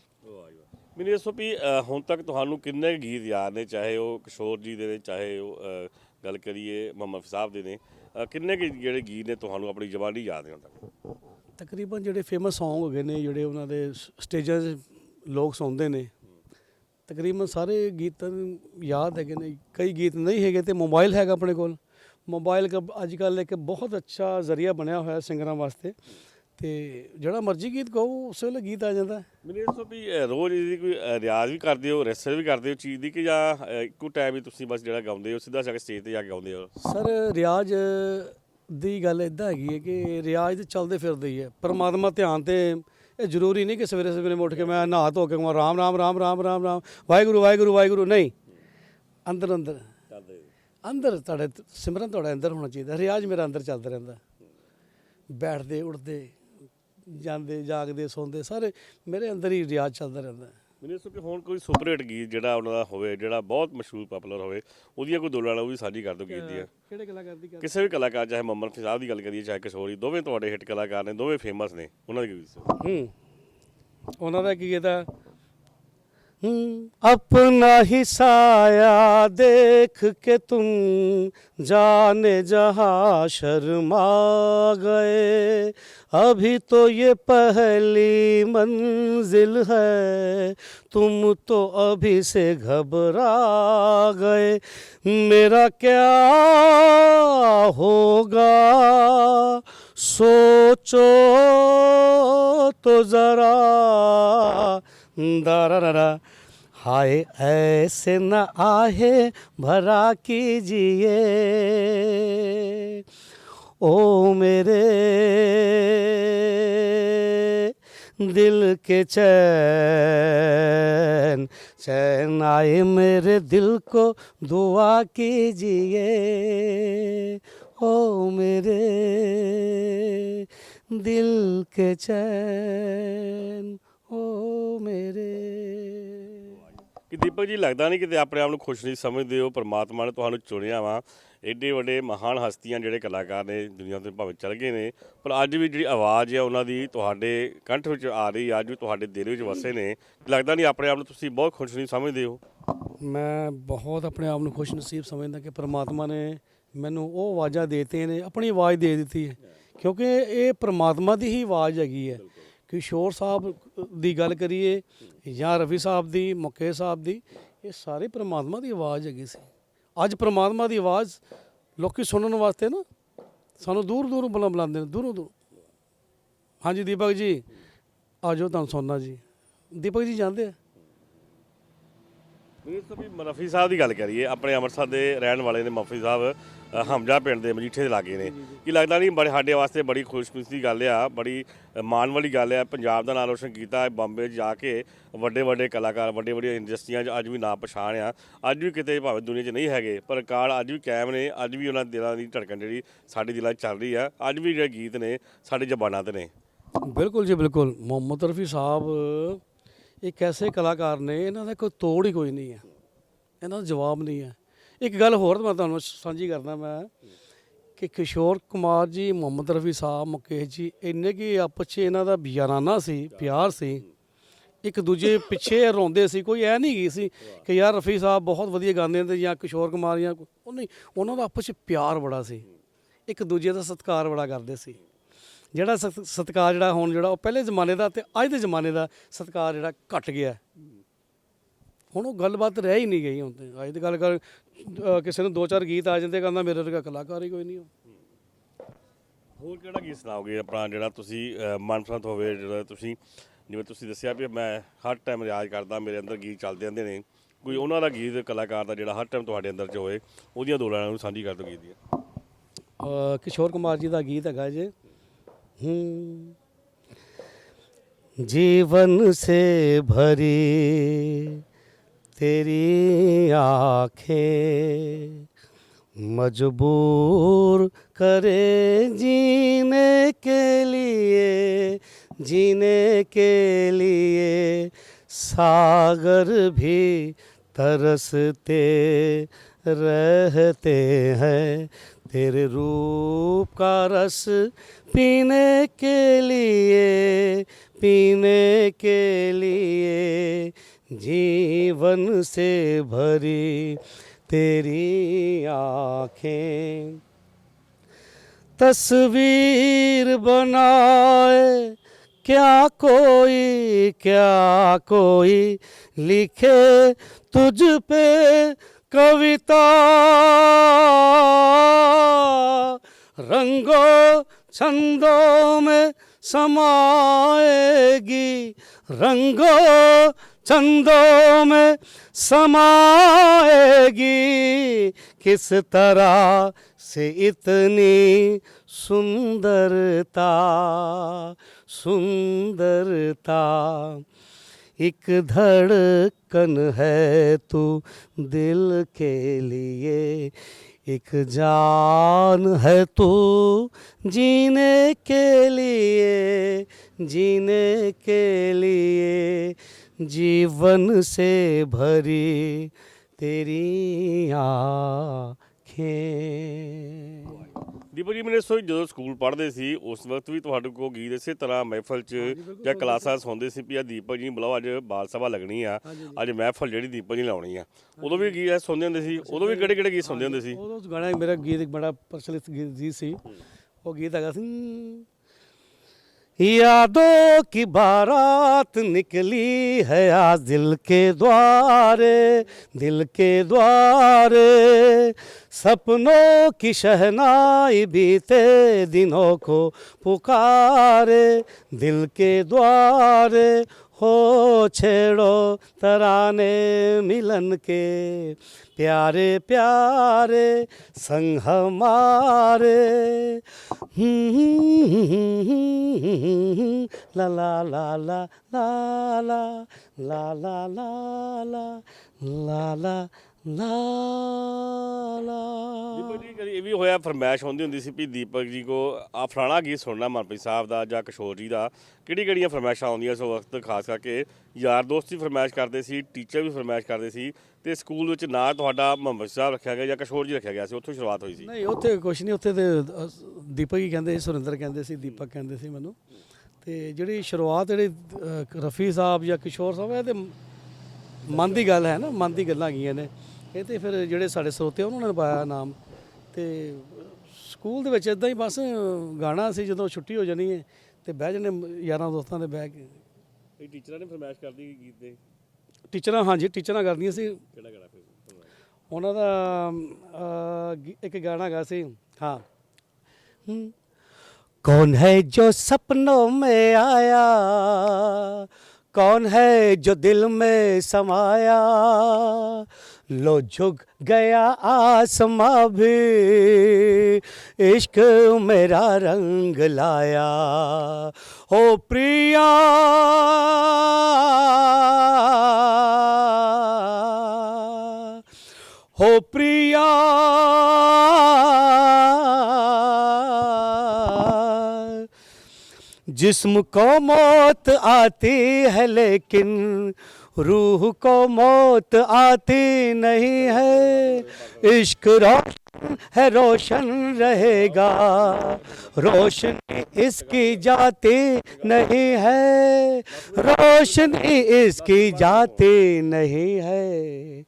B: ਮੈਨੂੰ ਦੱਸੋ ਵੀ ਅ, ਹੁਣ ਤੱਕ ਤੁਹਾਨੂੰ ਕਿੰਨੇ ਕੁ ਗੀਤ ਯਾਦ ਨੇ ਚਾਹੇ ਉਹ ਕਿਸ਼ੋਰ ਜੀ ਦੇ ਨੇ ਚਾਹੇ ਉਹ ਅ, ਗੱਲ ਕਰੀਏ ਮੁਹੰਮਦ ਸਾਹਿਬ ਦੇ ਨੇ ਅ, ਕਿੰਨੇ ਕੁ ਜਿਹੜੇ ਗੀਤ ਨੇ ਤੁਹਾਨੂੰ ਆਪਣੀ ਜ਼ਬਾਨੀ ਯਾਦ ਨੇ ਹੁਣ ਤੱਕ
C: ਤਕਰੀਬਨ ਜਿਹੜੇ ਫੇਮਸ Song ਹੈਗੇ ਨੇ ਜਿਹੜੇ ਉਹਨਾਂ ਦੇ ਸ- ਸਟੇਜਾਂ 'ਤੇ ਲੋਕ ਸੁਣਦੇ ਨੇ ਤਕਰੀਬਨ ਸਾਰੇ ਗੀਤ ਯਾਦ ਹੈਗੇ ਨੇ। ਕਈ ਗੀਤ ਨਹੀਂ ਹੈਗੇ ਤੇ ਮੋਬਾਈਲ ਹੈਗਾ ਆਪਣੇ ਕੋਲ। ਮੋਬਾਈਲ ਕ ਅੱਜ ਕੱਲ੍ਹ ਇੱਕ ਬਹੁਤ ਅੱਛਾ ਜ਼ਰੀਆ ਬਣਿਆ ਹੋਇਆ ਸਿੰਗਰਾਂ ਵਾਸਤੇ। ਤੇ ਜਿਹੜਾ ਮਰਜ਼ੀ ਗੀਤ ਗਾਓ ਉਸ ਵੇਲੇ ਗੀਤ ਆ ਜਾਂਦਾ।
B: ਮੈਨੂੰ ਦੱਸੋ ਵੀ ਰੋਜ਼ ਇਹਦੀ ਕੋਈ ਰਿਆਜ਼ ਵੀ ਕਰਦੇ ਹੋ ਰੈਸਲ ਵੀ ਕਰਦੇ ਹੋ ਚੀਜ਼ ਦੀ ਕਿ ਜਾਂ ਇੱਕੋ ਟਾਈਮ ਹੀ ਤੁਸੀਂ ਬਸ ਜਿਹੜਾ ਗਾਉਂਦੇ ਹੋ ਸਿੱਧਾ ਜਾ ਕੇ ਸਟੇਜ ਤੇ ਜਾ ਕੇ ਗਾਉਂਦੇ ਹੋ?
C: ਸਰ ਰਿਆਜ਼ ਦੀ ਗੱਲ ਇਦਾਂ ਹੈਗੀ ਹੈ ਕਿ ਰਿਆਜ਼ ਤੇ ਚੱਲਦੇ ਫਿਰਦੇ ਹੀ ਹੈ। ਪਰਮਾਤਮਾ ਧਿਆਨ ਤੇ ਇਹ ਜ਼ਰੂਰੀ ਨਹੀਂ ਕਿ ਸਵੇਰੇ ਸਵੇਰੇ ਉੱਠ ਕੇ ਮੈਂ ਨਹਾ ਧੋ ਕੇ ਕਹਾਂ ਰਾਮ ਰਾਮ ਰਾਮ ਰਾਮ ਰਾਮ ਰਾਮ। ਵਾਹਿਗੁਰੂ ਵਾਹਿਗੁਰੂ ਵਾਹਿਗੁਰੂ। ਨਹੀਂ। ਅੰਦਰ ਅੰਦਰ। ਅੰਦਰ ਤੁਹਾਡੇ ਸਿਮਰਨ ਤੁਹਾਡੇ ਅੰਦਰ ਹੋਣਾ ਚਾਹੀਦਾ। ਰਿਆਜ਼ ਮੇਰਾ ਅੰਦਰ ਚੱਲਦਾ ਰਹਿੰਦਾ। ਬੈਠਦੇ ਉੱਠਦੇ ਜਾਂਦੇ ਜਾਗਦੇ ਸੌਂਦੇ ਸਾਰੇ ਮੇਰੇ ਅੰਦਰ ਹੀ ਰਿਆਜ਼ ਚੱਲਦਾ ਰਹਿੰਦਾ।
B: ਮੈਨੂੰ ਇਸ ਤੋਂ ਹੁਣ ਕੋਈ ਸੁਪਰ ਹਿੱਟ ਗੀਤ ਜਿਹੜਾ ਉਹਨਾਂ ਦਾ ਹੋਵੇ ਜਿਹੜਾ ਬਹੁਤ ਮਸ਼ਹੂਰ ਪਪੂਲਰ ਹੋਵੇ ਉਹਦੀਆਂ ਕੋਈ ਦੋ ਲਾਣਾ ਉਹ ਵੀ ਸਾਂਝੀ ਕਰ ਦਿਓ ਗੀਤ ਦੀਆਂ
C: ਕਿਹੜੇ ਕਲਾਕਾਰ ਦੀ ਗੱਲ
B: ਕਿਸੇ ਵੀ ਕਲਾਕਾਰ ਚਾਹੇ ਮੁਹੰਮਦ ਰਫੀ ਸਾਹਿਬ ਦੀ ਗੱਲ ਕਰੀਏ ਚਾਹੇ ਕਿਸ਼ੋਰੀ ਦੋਵੇਂ ਤੁਹਾਡੇ ਹਿੱਟ ਕਲਾਕਾਰ ਨੇ ਦੋਵੇਂ ਫੇਮਸ ਨੇ ਉਹਨਾਂ ਦੀ ਗੀਤ
C: ਹੂੰ ਉਹਨਾਂ ਦਾ ਕੀ ਇਹਦਾ
A: हम्म, अपना ही साया देख के तुम जाने जहाँ शर्मा गए अभी तो ये पहली मंजिल है तुम तो अभी से घबरा गए मेरा क्या होगा सोचो तो जरा दारा हाय ऐसे न आहे भरा कीजिए ओ मेरे दिल के चैन चैन आए मेरे दिल को दुआ कीजिए ओ मेरे दिल के चैन ओ मेरे
B: ਕਿ ਦੀਪਕ ਜੀ, ਲੱਗਦਾ ਨਹੀਂ ਕਿਤੇ ਆਪਣੇ ਆਪ ਨੂੰ ਖੁਸ਼ ਨਹੀਂ ਸਮਝਦੇ ਹੋ ਪਰਮਾਤਮਾ ਨੇ ਤੁਹਾਨੂੰ ਚੁਣਿਆ ਵਾ। ਏਡੇ ਵੱਡੇ ਮਹਾਨ ਹਸਤੀਆਂ ਜਿਹੜੇ ਕਲਾਕਾਰ ਨੇ ਦੁਨੀਆ ਤੇ ਭਾਵੇਂ ਚਲ ਗਏ ਨੇ, ਪਰ ਅੱਜ ਵੀ ਜਿਹੜੀ ਆਵਾਜ਼ ਹੈ ਉਹਨਾਂ ਦੀ ਤੁਹਾਡੇ ਕੰਠ ਵਿੱਚ ਆ ਰਹੀ ਅੱਜ ਵੀ ਤੁਹਾਡੇ ਦਿਲ ਵਿੱਚ ਵਸੇ ਨੇ। ਲੱਗਦਾ ਨਹੀਂ ਆਪਣੇ ਆਪ ਨੂੰ ਤੁਸੀਂ ਬਹੁਤ ਖੁਸ਼ ਨਹੀਂ ਸਮਝਦੇ ਹੋ?
C: ਮੈਂ ਬਹੁਤ ਆਪਣੇ ਆਪ ਨੂੰ ਖੁਸ਼ ਨਸੀਬ ਸਮਝਦਾ ਕਿ ਪਰਮਾਤਮਾ ਨੇ ਮੈਨੂੰ ਉਹ ਆਵਾਜ਼ਾਂ ਦੇਤੀਆਂ ਨੇ, ਆਪਣੀ ਆਵਾਜ਼ ਦੇ ਦਿੱਤੀ ਹੈ। ਕਿਉਂਕਿ ਇਹ ਪਰਮਾਤਮਾ ਦੀ ਹੀ ਆਵਾਜ਼ ਹੈਗੀ ਹੈ। ਕਿਸ਼ੋਰ ਸਾਹਿਬ ਦੀ ਗੱਲ ਕਰੀਏ ਜਾਂ ਰਵੀ ਸਾਹਿਬ ਦੀ, ਮੁਕੇਸ਼ ਸਾਹਿਬ ਦੀ, ਇਹ ਸਾਰੇ ਪ੍ਰਮਾਤਮਾ ਦੀ ਆਵਾਜ਼ ਹੈਗੀ ਸੀ। ਅੱਜ ਪ੍ਰਮਾਤਮਾ ਦੀ ਆਵਾਜ਼ ਲੋਕੀ ਸੁਣਨ ਵਾਸਤੇ ਨਾ ਸਾਨੂੰ ਦੂਰ ਦੂਰ ਬੁਲਾ ਬੁਲਾਉਂਦੇ ਨੇ, ਦੂਰੋਂ ਦੂਰ। ਹਾਂਜੀ ਦੀਪਕ ਜੀ ਆਜੋ ਤੁਹਾਨੂੰ ਸੁਣਨਾ ਜੀ। ਦੀਪਕ ਜੀ ਜਾਂਦੇ ਆ?
B: ਮੈਨੂੰ ਤਾਂ ਵੀ ਮਰਫੀ ਸਾਹਿਬ ਦੀ ਗੱਲ ਕਰੀਏ ਆਪਣੇ ਅੰਮ੍ਰਿਤਸਰ ਦੇ ਰਹਿਣ ਵਾਲੇ ਨੇ ਮਰਫੀ ਸਾਹਿਬ ਹਮਜਾ ਪਿੰਡ ਦੇ ਮਜੀਠੇ ਦੇ ਲਾਗੇ ਨੇ। ਕੀ ਲੱਗਦਾ ਨਹੀਂ ਬੜੇ ਸਾਡੇ ਵਾਸਤੇ ਬੜੀ ਖੁਸ਼ਕਿਸਮਤੀ ਦੀ ਗੱਲ ਆ ਬੜੀ ਮਾਣ ਵਾਲੀ ਗੱਲ ਆ। ਪੰਜਾਬ ਦਾ ਨਾਮ ਰੋਸ਼ਨ ਕੀਤਾ ਬੰਬੇ ਜਾ ਕੇ ਵੱਡੇ ਵੱਡੇ ਕਲਾਕਾਰ ਵੱਡੇ ਵੱਡੀਆਂ ਇੰਡਸਟਰੀਆਂ 'ਚ ਅੱਜ ਵੀ ਨਾਂ ਪਛਾਣ ਆ। ਅੱਜ ਵੀ ਕਿਤੇ ਭਾਵੇਂ ਦੁਨੀਆ 'ਚ ਨਹੀਂ ਹੈਗੇ ਪਰ ਕਾਲ ਅੱਜ ਵੀ ਕਾਇਮ ਨੇ ਅੱਜ ਵੀ ਉਹਨਾਂ ਦਿਲਾਂ ਦੀ ਧੜਕਣ ਜਿਹੜੀ ਸਾਡੇ ਦਿਲਾਂ 'ਚ ਚੱਲ ਰਹੀ ਆ। ਅੱਜ ਵੀ ਜਿਹੜੇ ਗੀਤ ਨੇ ਸਾਡੇ ਜ਼ਬਾਨਾਂ ਤੇ ਨੇ।
C: ਬਿਲਕੁਲ ਜੀ ਬਿਲਕੁਲ। ਮੁਹੰਮਦ ਰਫੀ ਸਾਹਿਬ ਇੱਕ ਐਸੇ ਕਲਾਕਾਰ ਨੇ, ਇਹਨਾਂ ਦਾ ਕੋਈ ਤੋੜ ਹੀ ਕੋਈ ਨਹੀਂ ਹੈ। ਇਹਨਾਂ ਦਾ ਜਵਾਬ ਨਹੀਂ ਹੈ। ਇੱਕ ਗੱਲ ਹੋਰ ਮੈਂ ਤੁਹਾਨੂੰ ਸਾਂਝੀ ਕਰਦਾ ਮੈਂ ਕਿ ਕਿਸ਼ੋਰ ਕੁਮਾਰ ਜੀ, ਮੁਹੰਮਦ ਰਫੀ ਸਾਹਿਬ, ਮੁਕੇਸ਼ ਜੀ, ਇੰਨੇ ਕੀ ਆਪਸ 'ਚ ਇਹਨਾਂ ਦਾ ਯਾਰਾਨਾ ਸੀ, ਪਿਆਰ ਸੀ। ਇੱਕ ਦੂਜੇ ਪਿੱਛੇ ਰੋਂਦੇ ਸੀ, ਕੋਈ ਐ ਨਹੀਂ ਗਈ ਸੀ ਕਿ ਯਾਰ ਰਫੀ ਸਾਹਿਬ ਬਹੁਤ ਵਧੀਆ ਗਾਉਂਦੇ ਨੇ ਜਾਂ ਕਿਸ਼ੋਰ ਕੁਮਾਰ ਜਾਂ ਉਹ ਨਹੀਂ, ਉਹਨਾਂ ਦਾ ਆਪਸ 'ਚ ਪਿਆਰ ਬੜਾ ਸੀ। ਇੱਕ ਦੂਜੇ ਦਾ ਸਤਿਕਾਰ ਬੜਾ ਕਰਦੇ ਸੀ। ਜਿਹੜਾ ਸਤਕਾਰ ਜਿਹੜਾ ਹੁਣ ਜਿਹੜਾ ਉਹ ਪਹਿਲੇ ਜ਼ਮਾਨੇ ਦਾ ਤੇ ਅੱਜ ਦੇ ਜ਼ਮਾਨੇ ਦਾ ਸਤਕਾਰ ਜਿਹੜਾ ਘਟ ਗਿਆ। ਹੁਣ ਉਹ ਗੱਲਬਾਤ ਰਹਿ ਹੀ ਨਹੀਂ ਗਈ ਹੁਣ ਤੇ। ਅੱਜ ਦੀ ਗੱਲ ਕਰ ਕਿਸੇ ਨੂੰ ਦੋ ਚਾਰ ਗੀਤ ਆ ਜਾਂਦੇ ਕਹਿੰਦਾ ਮੇਰੇ ਵਰਗਾ ਕਲਾਕਾਰ ਹੀ ਕੋਈ ਨਹੀਂ
B: ਹੋਰ ਕਿਹੜਾ ਗੀਤ ਸੁਣਾਓਗੇ ਆਪਣਾ ਜਿਹੜਾ ਤੁਸੀਂ ਮਨਪਸੰਦ ਹੋਵੇ ਜਿਹੜਾ ਤੁਸੀਂ? ਜਿਵੇਂ ਤੁਸੀਂ ਦੱਸਿਆ ਵੀ ਮੈਂ ਹਰ ਟਾਈਮ ਰਿਆਜ਼ ਕਰਦਾ ਮੇਰੇ ਅੰਦਰ ਗੀਤ ਚੱਲਦੇ ਰਹਿੰਦੇ ਨੇ। ਕੋਈ ਉਹਨਾਂ ਦਾ ਗੀਤ ਕਲਾਕਾਰ ਦਾ ਜਿਹੜਾ ਹਰ ਟਾਈਮ ਤੁਹਾਡੇ ਅੰਦਰ ਚ ਹੋਏ ਉਹਦੀਆਂ ਦੋ ਲਾਈਨਾਂ ਨੂੰ ਸਾਂਝੀ ਕਰ ਦਿਓ ਗੀਤ ਦੀਆਂ।
C: ਕਿਸ਼ੋਰ ਕੁਮਾਰ ਜੀ ਦਾ ਗੀਤ ਹੈਗਾ ਜੇ।
A: जीवन से भरी तेरी आँखें मजबूर करे जीने के लिए, जीने के लिए सागर भी तरसते रहते हैं। तेरे रूप का रस पीने के लिए, पीने के लिए जीवन से भरी तेरी आँखें। तस्वीर बनाए, क्या कोई क्या कोई लिखे तुझ पे कविता? रंगों छंदों में समाएगी रंगों छंदों में समाएगी किस तरह से इतनी सुंदरता सुंदरता एक धड़कन है तू दिल के लिए एक जान है तू जीने के लिए जीने के लिए जीवन से भरी तेरी आँखें
B: ਦੀਪਕ ਜੀ ਮੈਨੂੰ ਸੋ ਜਦੋਂ ਸਕੂਲ ਪੜ੍ਹਦੇ ਸੀ ਉਸ ਵਕਤ ਵੀ ਤੁਹਾਡੇ ਕੋਲ ਗੀਤ ਇਸੇ ਤਰ੍ਹਾਂ ਮਹਿਫਲ 'ਚ ਜਾਂ ਕਲਾਸਾਂ 'ਚ ਸੁਣਦੇ ਸੀ ਵੀ ਆ ਦੀਪਕ ਜੀ ਬੁਲਾਓ ਅੱਜ ਬਾਲ ਸਭਾ ਲੱਗਣੀ ਆ। ਅੱਜ ਮਹਿਫਲ ਜਿਹੜੀ ਦੀਪਕ ਜੀ ਲਾਉਣੀ ਆ। ਉਦੋਂ ਵੀ ਗੀਤ ਸੁਣਦੇ ਹੁੰਦੇ ਸੀ? ਉਦੋਂ ਵੀ ਕਿਹੜੇ ਕਿਹੜੇ ਗੀਤ ਸੁਣਦੇ ਹੁੰਦੇ ਸੀ?
C: ਉਦੋਂ ਗਾਣਾ ਮੇਰਾ ਗੀਤ ਇੱਕ ਬੜਾ ਪ੍ਰਚਲਿਤ ਗੀਤ ਸੀ। ਉਹ ਗੀਤ ਹੈਗਾ ਸੀ
A: यादों की बारात निकली है आज दिल के द्वारे, दिल के द्वारे। सपनों की शहनाई बीते दिनों को पुकारे, दिल के द्वारे। हो छेड़ो तराने मिलन के प्यारे प्यारे संग हमारे ला ला ला ला ला ला ला ला ला ला ला ਲਾ
B: ਦੀਪਕ ਜੀ ਕਦੀ ਇਹ ਵੀ ਹੋਇਆ ਫਰਮਾਇਸ਼ ਹੁੰਦੀ ਹੁੰਦੀ ਸੀ ਵੀ ਦੀਪਕ ਜੀ ਕੋ ਆ ਫਲਾਣਾ ਗੀਤ ਸੁਣਨਾ ਮਨਪ੍ਰੀਤ ਸਾਹਿਬ ਦਾ ਜਾਂ ਕਿਸ਼ੋਰ ਜੀ ਦਾ ਕਿਹੜੀ ਕਿਹੜੀਆਂ ਫਰਮਾਇਸ਼ਾਂ ਆਉਂਦੀਆਂ ਉਸ ਵਕਤ ਖਾਸ ਕਰਕੇ ਯਾਰ ਦੋਸਤ ਵੀ ਫਰਮਾਇਸ਼ ਕਰਦੇ ਸੀ ਟੀਚਰ ਵੀ ਫਰਮਾਇਸ਼ ਕਰਦੇ ਸੀ ਤੇ ਸਕੂਲ ਵਿੱਚ ਨਾ ਤੁਹਾਡਾ ਮੁਹੰਮਦ ਸਾਹਿਬ ਰੱਖਿਆ ਗਿਆ ਜਾਂ ਕਿਸ਼ੋਰ ਜੀ ਰੱਖਿਆ ਗਿਆ ਸੀ ਉੱਥੋਂ ਸ਼ੁਰੂਆਤ ਹੋਈ ਸੀ?
C: ਨਹੀਂ ਉੱਥੇ ਕੁਛ ਨਹੀਂ ਉੱਥੇ ਤੇ ਅ, ਦੀਪਕ ਹੀ ਕਹਿੰਦੇ ਸੀ ਸੁਰਿੰਦਰ ਕਹਿੰਦੇ ਸੀ ਦੀਪਕ ਕਹਿੰਦੇ ਸੀ ਮੈਨੂੰ। ਤੇ ਜਿਹੜੀ ਸ਼ੁਰੂਆਤ ਜਿਹੜੀ ਅ, ਰਫੀ ਸਾਹਿਬ ਜਾਂ ਕਿਸ਼ੋਰ ਸਾਹਿਬ ਇਹ ਤੇ ਮਨ ਦੀ ਗੱਲ ਹੈ ਨਾ ਮਨ ਦੀ ਗੱਲਾਂ ਹੈਗੀਆਂ ਨੇ। ਇਹ ਤੇ ਫਿਰ ਜਿਹੜੇ ਸਾਡੇ ਸਰੋਤੇ ਉਹਨਾਂ ਨੇ ਪਾਇਆ ਨਾਮ ਤੇ ਸਕੂਲ ਦੇ ਵਿੱਚ ਇਦਾਂ ਹੀ ਬਸ ਗਾਣਾ ਸੀ ਜਦੋਂ ਛੁੱਟੀ ਹੋ ਜਾਣੀ ਹੈ ਤੇ ਬਹਿ ਜਣੇ ਯਾਰਾਂ ਦੋਸਤਾਂ ਦੇ ਬਹਿ ਕੇ
B: ਇਹ ਟੀਚਰਾਂ ਨੇ ਫਰਮਾਇਸ਼ ਕਰਦੀ ਕਿ ਗੀਤ ਦੇ
C: ਟੀਚਰਾਂ ਹਾਂਜੀ ਟੀਚਰਾਂ ਕਰਦੀਆਂ ਸੀ
B: ਕਿਹੜਾ ਕਿਹੜਾ ਫਿਰ
C: ਉਹਨਾਂ ਦਾ ਅ, ਗੀ- ਇੱਕ ਗਾਣਾ ਗਾ ਸੀ ਹਾਂ
A: कौन है जो सपनों में आया कौन है जो दिल में समाया लो झुक गया आसमां भी। इश्क मेरा रंग लाया। ओ प्रिया। हो प्रिया। जिस्म को मौत आती है लेकिन रूह को मौत आती नहीं है। इश्क रोशन है, रोशन रहेगा। रोशनी इसकी जाती नहीं है। रोशनी इसकी जाती नहीं है।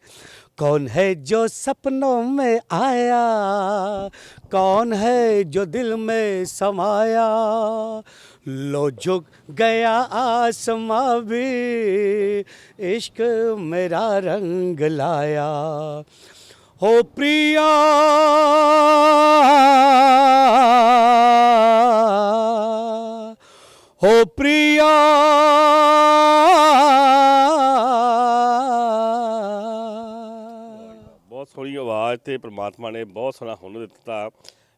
A: कौन है जो सपनों में आया? कौन है जो दिल में समाया? लो झुक गया आसमां भी इश्क मेरा रंग लाया हो प्रिया हो प्रिया
B: ਬਹੁਤ ਸੋਹਣੀ ਆਵਾਜ਼ ਤੇ ਪ੍ਰਮਾਤਮਾ ਨੇ ਬਹੁਤ ਸੋਹਣਾ ਹੁਨਰ ਦਿੱਤਾ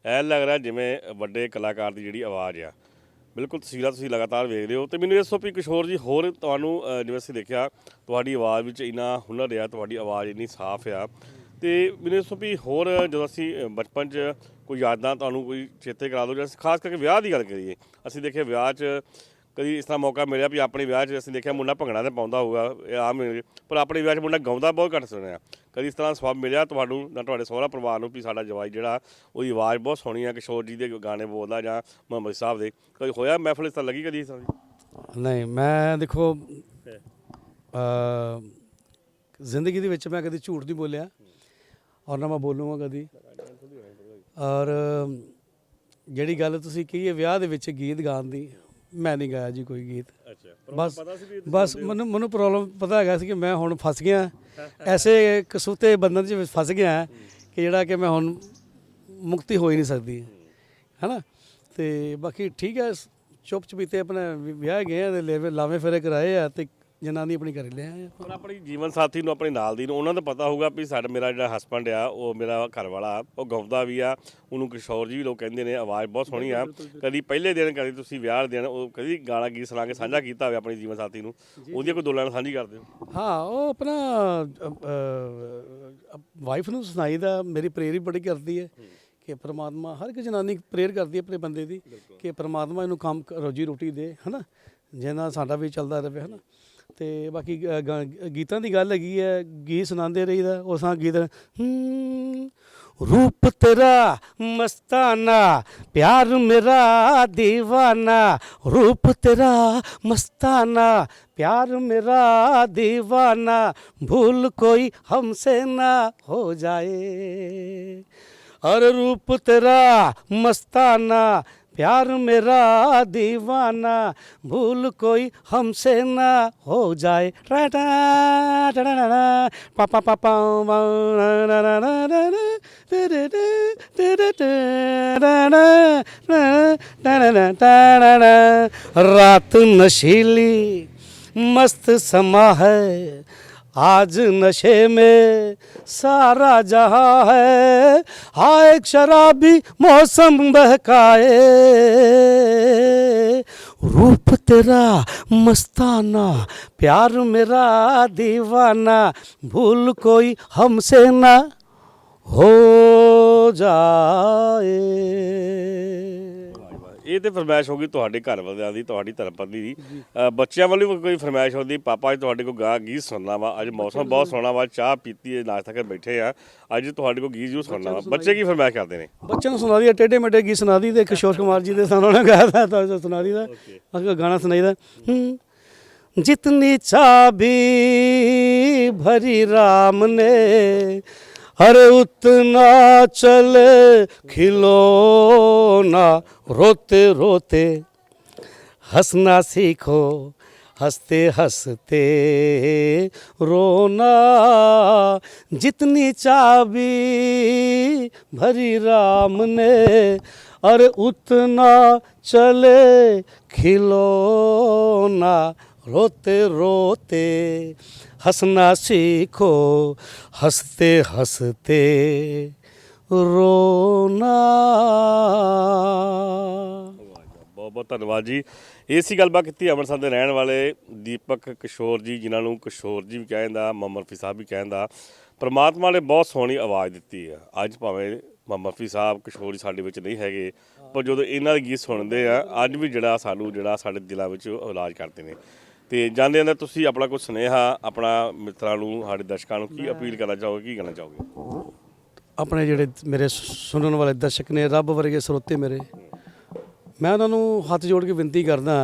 B: ਐ ਲੱਗ ਰਿਹਾ ਜਿਵੇਂ ਵੱਡੇ ਕਲਾਕਾਰ ਦੀ ਜਿਹੜੀ ਆਵਾਜ਼ ਆ ਬਿਲਕੁਲ ਤਸਵੀਰਾਂ ਤੁਸੀਂ ਲਗਾਤਾਰ ਵੇਖ ਰਹੇ ਹੋ ਤੇ ਮੈਨੂੰ ਇਸ ਤੋਂ ਵੀ ਕਿਸ਼ੋਰ ਜੀ, ਹੋਰ ਤੁਹਾਨੂੰ ਜਿਵੇਂ ਅਸੀਂ ਦੇਖਿਆ, ਤੁਹਾਡੀ ਆਵਾਜ਼ ਵਿੱਚ ਇੰਨਾ ਹੁਨਰ ਆ ਤੁਹਾਡੀ ਆਵਾਜ਼ ਇੰਨੀ ਸਾਫ਼ ਆ ਤੇ ਮੈਨੂੰ ਇਸ ਤੋਂ ਵੀ ਹੋਰ ਜਦੋਂ ਅਸੀਂ ਬਚਪਨ 'ਚ ਕੋਈ ਯਾਦਾਂ ਤੁਹਾਨੂੰ ਕੋਈ ਚੇਤੇ ਕਰਾ ਦਿਓ ਜਾਂ ਖਾਸ ਕਰਕੇ ਵਿਆਹ ਦੀ ਗੱਲ ਕਰੀਏ, ਅਸੀਂ ਦੇਖਿਆ ਵਿਆਹ 'ਚ ਕਦੀ ਇਸ ਤਰ੍ਹਾਂ ਮੌਕਾ ਮਿਲਿਆ ਵੀ ਆਪਣੇ ਵਿਆਹ 'ਚ ਅਸੀਂ ਦੇਖਿਆ ਮੁੰਡਾ ਭੰਗੜਾ ਤੇ ਪਾਉਂਦਾ ਹੋਊਗਾ, ਇਹ ਆਮ ਹੀ ਪਰ ਆਪਣੇ ਵਿਆਹ 'ਚ ਮੁੰਡਾ ਗਾਉਂਦਾ ਬਹੁਤ ਘੱਟ ਸੁਣਿਆ। ਕਦੀ ਇਸ ਤਰ੍ਹਾਂ ਸਵਾਬ ਮਿਲਿਆ ਤੁਹਾਨੂੰ ਨਾ ਤੁਹਾਡੇ ਸਹੁਰਾ ਪਰਿਵਾਰ ਨੂੰ ਵੀ ਸਾਡਾ ਜਵਾਈ ਜਿਹੜਾ, ਉਹਦੀ ਆਵਾਜ਼ ਬਹੁਤ ਸੋਹਣੀ ਆ, ਕਿਸ਼ੋਰ ਜੀ ਦੇ ਗਾਣੇ ਬੋਲਦਾ ਜਾਂ ਮੁਹੰਮਦ ਸਾਹਿਬ ਦੇ। ਕਦੀ ਹੋਇਆ ਮਹਿਫਲ ਇਸ ਤਰ੍ਹਾਂ ਲੱਗੀ ਕਦੀ ਇਸ ਤਰ੍ਹਾਂ ਦੀ?
C: ਨਹੀਂ, ਮੈਂ ਦੇਖੋ ਅ ਜ਼ਿੰਦਗੀ ਦੇ ਵਿੱਚ ਮੈਂ ਕਦੀ ਝੂਠ ਨਹੀਂ ਬੋਲਿਆ। ਔਰ ਨਾ ਮੈਂ ਬੋਲੂੰਗਾ ਕਦੀ। ਔਰ ਜਿਹੜੀ ਗੱਲ ਤੁਸੀਂ ਕਹੀ ਹੈ ਵਿਆਹ ਦੇ ਵਿੱਚ ਗੀਤ ਗਾਉਣ ਦੀ ਮੈਂ ਨਹੀਂ ਗਾਇਆ ਜੀ ਕੋਈ ਗੀਤ।
B: ਅੱਛਾ
C: ਬਸ ਬਸ ਮੈਨੂੰ ਮੈਨੂੰ ਪ੍ਰੋਬਲਮ ਪਤਾ ਹੈਗਾ ਸੀ ਕਿ ਮੈਂ ਹੁਣ ਫਸ ਗਿਆ। ਐਸੇ ਕਸੂਤੇ ਬੰਧਨ 'ਚ ਫਸ ਗਿਆ ਕਿ ਜਿਹੜਾ ਕਿ ਮੈਂ ਹੁਣ ਮੁਕਤੀ ਹੋ ਹੀ ਨਹੀਂ ਸਕਦੀ। ਹੈਨਾ? ਤੇ ਬਾਕੀ ਠੀਕ ਹੈ ਚੁੱਪ ਚਪੀਤੇ ਆਪਣਾ ਵਿਆਹ ਗਏ ਆ ਤੇ ਲਾਵੇਂ ਫੇਰੇ ਕਰਾਏ ਆ ਤੇ ਜਨਾਨੀ ਆਪਣੀ ਘਰੇ ਲੈ ਆਏ
B: ਆਪਣੀ ਜੀਵਨ ਸਾਥੀ ਨੂੰ ਆਪਣੇ ਨਾਲ ਦੀ ਨੂੰ ਉਹਨਾਂ ਦਾ ਪਤਾ ਹੋਊਗਾ ਵੀ ਸਾਡਾ ਮੇਰਾ ਜਿਹੜਾ ਹਸਬੰਡ ਆ ਉਹ ਮੇਰਾ ਘਰ ਵਾਲਾ ਉਹ ਗਾਉਂਦਾ ਵੀ ਆ ਉਹਨੂੰ ਕਿਸ਼ੋਰ ਜੀ ਵੀ ਲੋਕ ਕਹਿੰਦੇ ਨੇ ਆਵਾਜ਼ ਬਹੁਤ ਸੋਹਣੀ ਆ। ਕਦੀ ਪਹਿਲੇ ਦਿਨ ਕਦੀ ਤੁਸੀਂ ਵਿਆਹ ਦੇ ਦਿਨ ਉਹ ਕਦੀ ਗਾਣਾ ਗੀਤ ਸੁਣਾ ਕੇ ਸਾਂਝਾ ਕੀਤਾ ਹੋਵੇ ਆਪਣੀ ਜੀਵਨ ਸਾਥੀ ਨੂੰ ਉਹਦੀਆਂ ਕੋਈ ਦੋ ਲਾਈਨਾਂ ਸਾਂਝੀ ਕਰਦੇ ਹੋ?
C: ਹਾਂ ਉਹ ਆਪਣਾ ਵਾਈਫ ਨੂੰ ਸੁਣਾਈਦਾ ਮੇਰੀ ਪ੍ਰੇਰ ਹੀ ਬੜੀ ਕਰਦੀ ਹੈ ਕਿ ਪ੍ਰਮਾਤਮਾ ਹਰ ਇੱਕ ਜਨਾਨੀ ਪ੍ਰੇਰ ਕਰਦੀ ਹੈ ਆਪਣੇ ਬੰਦੇ ਦੀ ਕਿ ਪ੍ਰਮਾਤਮਾ ਇਹਨੂੰ ਕੰਮ ਰੋਜੀ ਰੋਟੀ ਦੇ ਹਨਾ? ਜਿਹਨਾਂ ਸਾਡਾ ਵੀ ਚੱਲਦਾ ਰਹੇ ਹਨਾ?
A: ਤੇ ਬਾਕੀ ਗ- ਗਾ- ਗੀਤਾਂ ਦੀ ਗੱਲ ਹੈਗੀ ਹੈ ਗੀਤ ਸੁਣਾਉਂਦੇ ਰਹੀਦਾ ਉਸ ਸਾਂ ਗੀਤ ਹੂੰ, ਰੂਪ ਤੇਰਾ ਮਸਤਾਨਾ ਪਿਆਰ ਮੇਰਾ دیਵਾਨਾ ਰੂਪ ਤੇਰਾ ਮਸਤਾਨਾ ਪਿਆਰ ਮੇਰਾ دیਵਾਨਾ ਭੁੱਲ ਕੋਈ ਹਮਸੇ ਨਾ ਹੋ ਜਾਏ। ਅਰ ਰੂਪ ਤੇਰਾ ਮਸਤਾਨਾ प्यार मेरा दीवाना भूल कोई हमसे ना हो जाए पापा पापा रात नशीली मस्त समा है आज नशे में सारा जहाँ है, हाय एक शराबी मौसम बहकाए। रूप तेरा मस्ताना, प्यार मेरा दीवाना, भूल कोई हमसे ना हो जाए।
B: ਇਹ ਤੇ ਫਰਮਾਇਸ਼ ਹੋ ਗਈ ਤੁਹਾਡੇ ਘਰ ਵਾਲਿਆਂ ਦੀ ਤੁਹਾਡੀ ਧਰਮਪਤਨੀ ਦੀ ਅ, ਬੱਚਿਆਂ ਵੱਲੋਂ ਵੀ ਕੋਈ ਫਰਮਾਇਸ਼ ਹੁੰਦੀ ਪਾਪਾ ਜੀ ਤੁਹਾਡੇ ਕੋਲ ਗਾ ਗੀਤ ਸੁਣਨਾ ਵਾ ਅੱਜ ਮੌਸਮ ਬਹੁਤ ਸੋਹਣਾ ਵਾ ਚਾਹ ਪੀਤੀ ਹੈ ਨਾਸ਼ਤਾ ਕਰ ਬੈਠੇ ਆ ਅੱਜ ਤੁਹਾਡੇ ਕੋਲ ਗੀਤ ਜੂ ਸੁਣਨਾ ਵਾ ਬੱਚੇ ਕੀ ਫਰਮਾਇਸ਼ ਕਰਦੇ ਨੇ
A: ਬੱਚਿਆਂ ਨੂੰ ਸੁਣਾ ਦੀ ਟੇਡੇ ਮੇਡੇ ਗੀਤ ਸੁਣਾ ਦੀ ਤੇ ਕਿਸ਼ੋਰ ਕੁਮਾਰ ਜੀ ਦੇ ਸਾਨੂੰ ਉਹਨਾਂ ਗਾਇਆ ਤਾਂ ਤਾਂ ਸੁਣਾ ਦੀ ਦਾ ਅਗਰ ਗਾਣਾ ਸੁਣਾਈਦਾ ਹੂੰ जितनी चाबी भरी राम ने हर उतना चले खिलौना रोते रोते हंसना सीखो हंसते हंसते रोना जितनी चाबी भरी राम ने अरे उतना चले खिलौना रोते रोते हंसना सीखो हंसते हंसते रोना
B: ਬਹੁਤ ਬਹੁਤ ਧੰਨਵਾਦ ਜੀ ਇਹ ਸੀ ਗੱਲਬਾਤ ਕੀਤੀ ਅੰਮ੍ਰਿਤਸਰ ਦੇ ਰਹਿਣ ਵਾਲੇ ਦੀਪਕ ਕਿਸ਼ੋਰ ਜੀ ਜਿਨ੍ਹਾਂ ਨੂੰ ਕਿਸ਼ੋਰ ਜੀ ਵੀ ਕਹਿੰਦਾ ਮੁਹੰਮਦ ਰਫੀ ਸਾਹਿਬ ਵੀ ਕਹਿੰਦਾ ਪ੍ਰਮਾਤਮਾ ਨੇ ਬਹੁਤ ਸੋਹਣੀ ਆਵਾਜ਼ ਦਿੱਤੀ ਆ ਅੱਜ ਭਾਵੇਂ ਮੁਹੰਮਦ ਰਫੀ ਸਾਹਿਬ ਕਿਸ਼ੋਰ ਜੀ ਸਾਡੇ ਵਿੱਚ ਨਹੀਂ ਹੈਗੇ ਪਰ ਜਦੋਂ ਇਹਨਾਂ ਦੇ ਗੀਤ ਸੁਣਦੇ ਆ ਅੱਜ ਵੀ ਜਿਹੜਾ ਸਾਨੂੰ ਜਿਹੜਾ ਸਾਡੇ ਦਿਲਾਂ ਵਿੱਚ ਉਹ ਇਲਾਜ ਕਰਦੇ ਨੇ ਤੇ ਜਾਂਦੇ ਜਾਂਦੇ ਤੁਸੀਂ ਆਪਣਾ ਕੋਈ ਸੁਨੇਹਾ ਆਪਣਾ ਮਿੱਤਰਾਂ ਨੂੰ ਸਾਡੇ ਦਰਸ਼ਕਾਂ ਨੂੰ ਕੀ ਅਪੀਲ ਕਰਨਾ ਚਾਹੋਗੇ ਕੀ ਕਹਿਣਾ ਚਾਹੋਗੇ?
A: ਆਪਣੇ ਜਿਹੜੇ ਮੇਰੇ ਸੁਣਨ ਵਾਲੇ ਦਰਸ਼ਕ ਨੇ ਰੱਬ ਵਰਗੇ ਸਰੋਤੇ ਮੇਰੇ ਮੈਂ ਉਹਨਾਂ ਨੂੰ ਹੱਥ ਜੋੜ ਕੇ ਬੇਨਤੀ ਕਰਦਾ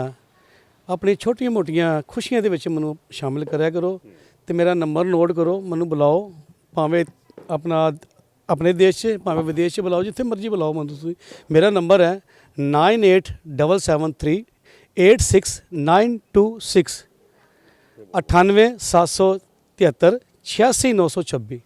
A: ਆਪਣੀ ਛੋਟੀਆਂ ਮੋਟੀਆਂ ਖੁਸ਼ੀਆਂ ਦੇ ਵਿੱਚ ਮੈਨੂੰ ਸ਼ਾਮਿਲ ਕਰਿਆ ਕਰੋ ਤੇ ਮੇਰਾ ਨੰਬਰ ਨੋਟ ਕਰੋ ਮੈਨੂੰ ਬੁਲਾਓ ਭਾਵੇਂ ਆਪਣਾ ਆਪਣੇ ਦੇਸ਼ 'ਚ ਭਾਵੇਂ ਵਿਦੇਸ਼ 'ਚ ਬੁਲਾਓ ਜਿੱਥੇ ਮਰਜ਼ੀ ਬੁਲਾਓ ਮੈਨੂੰ ਤੁਸੀਂ। ਮੇਰਾ ਨੰਬਰ ਹੈ 9873 86926 98773 86926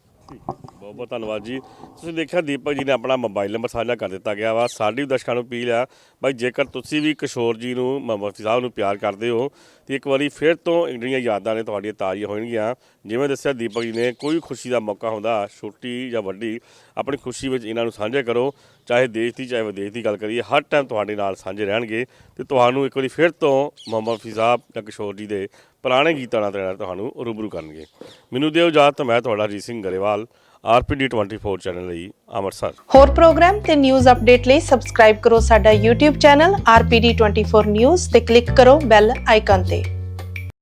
B: ਬਹੁਤ ਬਹੁਤ ਧੰਨਵਾਦ ਜੀ। ਤੁਸੀਂ ਦੇਖਿਆ ਦੀਪਕ ਜੀ ਨੇ ਆਪਣਾ ਮੋਬਾਈਲ ਨੰਬਰ ਸਾਂਝਾ ਕਰ ਦਿੱਤਾ ਗਿਆ ਵਾ। ਸਾਡੀ ਵੀ ਦਰਸ਼ਕਾਂ ਨੂੰ ਅਪੀਲ ਆ ਭਾਈ ਜੇਕਰ ਤੁਸੀਂ ਵੀ ਕਿਸ਼ੋਰ ਜੀ ਨੂੰ, ਮੁਹੰਮਦ ਸਾਹਿਬ ਨੂੰ ਪਿਆਰ ਕਰਦੇ ਹੋ, ਤੇ ਇੱਕ ਵਾਰੀ ਫਿਰ ਤੋਂ ਜਿਹੜੀਆਂ ਯਾਦਾਂ ਨੇ ਤੁਹਾਡੀਆਂ ਤਾਜ਼ੀਆਂ ਹੋਣਗੀਆਂ। ਜਿਵੇਂ ਦੱਸਿਆ ਦੀਪਕ ਜੀ ਨੇ, ਕੋਈ ਖੁਸ਼ੀ ਦਾ ਮੌਕਾ ਹੁੰਦਾ, ਛੋਟੀ ਜਾਂ ਵੱਡੀ, ਆਪਣੀ ਖੁਸ਼ੀ ਵਿੱਚ ਇਹਨਾਂ ਨੂੰ ਸਾਂਝਾ ਕਰੋ। ਚਾਹੇ ਦੇਸ਼ ਦੀ, ਚਾਹੇ ਵਿਦੇਸ਼ ਦੀ ਗੱਲ ਕਰੀਏ, ਹਰ ਟਾਈਮ ਤੁਹਾਡੇ ਨਾਲ ਸਾਂਝੇ ਰਹਿਣਗੇ ਤੇ ਤੁਹਾਨੂੰ ਇੱਕ ਵਾਰੀ ਫਿਰ ਤੋਂ ਮੁਹੰਮਦ ਰਫੀ ਜਾਂ ਕਿਸ਼ੋਰ ਜੀ ਦੇ ਪੁਰਾਣੇ ਗੀਤਾਂ ਨਾਲ ਤੁਹਾਨੂੰ ਰੂਬਰੂ ਕਰਨਗੇ। ਮੈਨੂੰ ਦਿਓ ਇਜਾਜ਼ਤ, ਮੈਂ ਤੁਹਾਡਾ ਰੀ ਸਿੰਘ ਗਰੇਵਾਲ ਆਰਪੀਡੀ 24 ਚੈਨਲ ਲਈ ਅੰਮ੍ਰਿਤਸਰ।
D: ਹੋਰ ਪ੍ਰੋਗਰਾਮ ਤੇ ਨਿਊਜ਼ ਅਪਡੇਟ ਲਈ ਸਬਸਕ੍ਰਾਈਬ ਕਰੋ ਸਾਡਾ YouTube ਚੈਨਲ RPD24 News ਤੇ ਕਲਿੱਕ ਕਰੋ ਬੈਲ ਆਈਕਨ ਤੇ।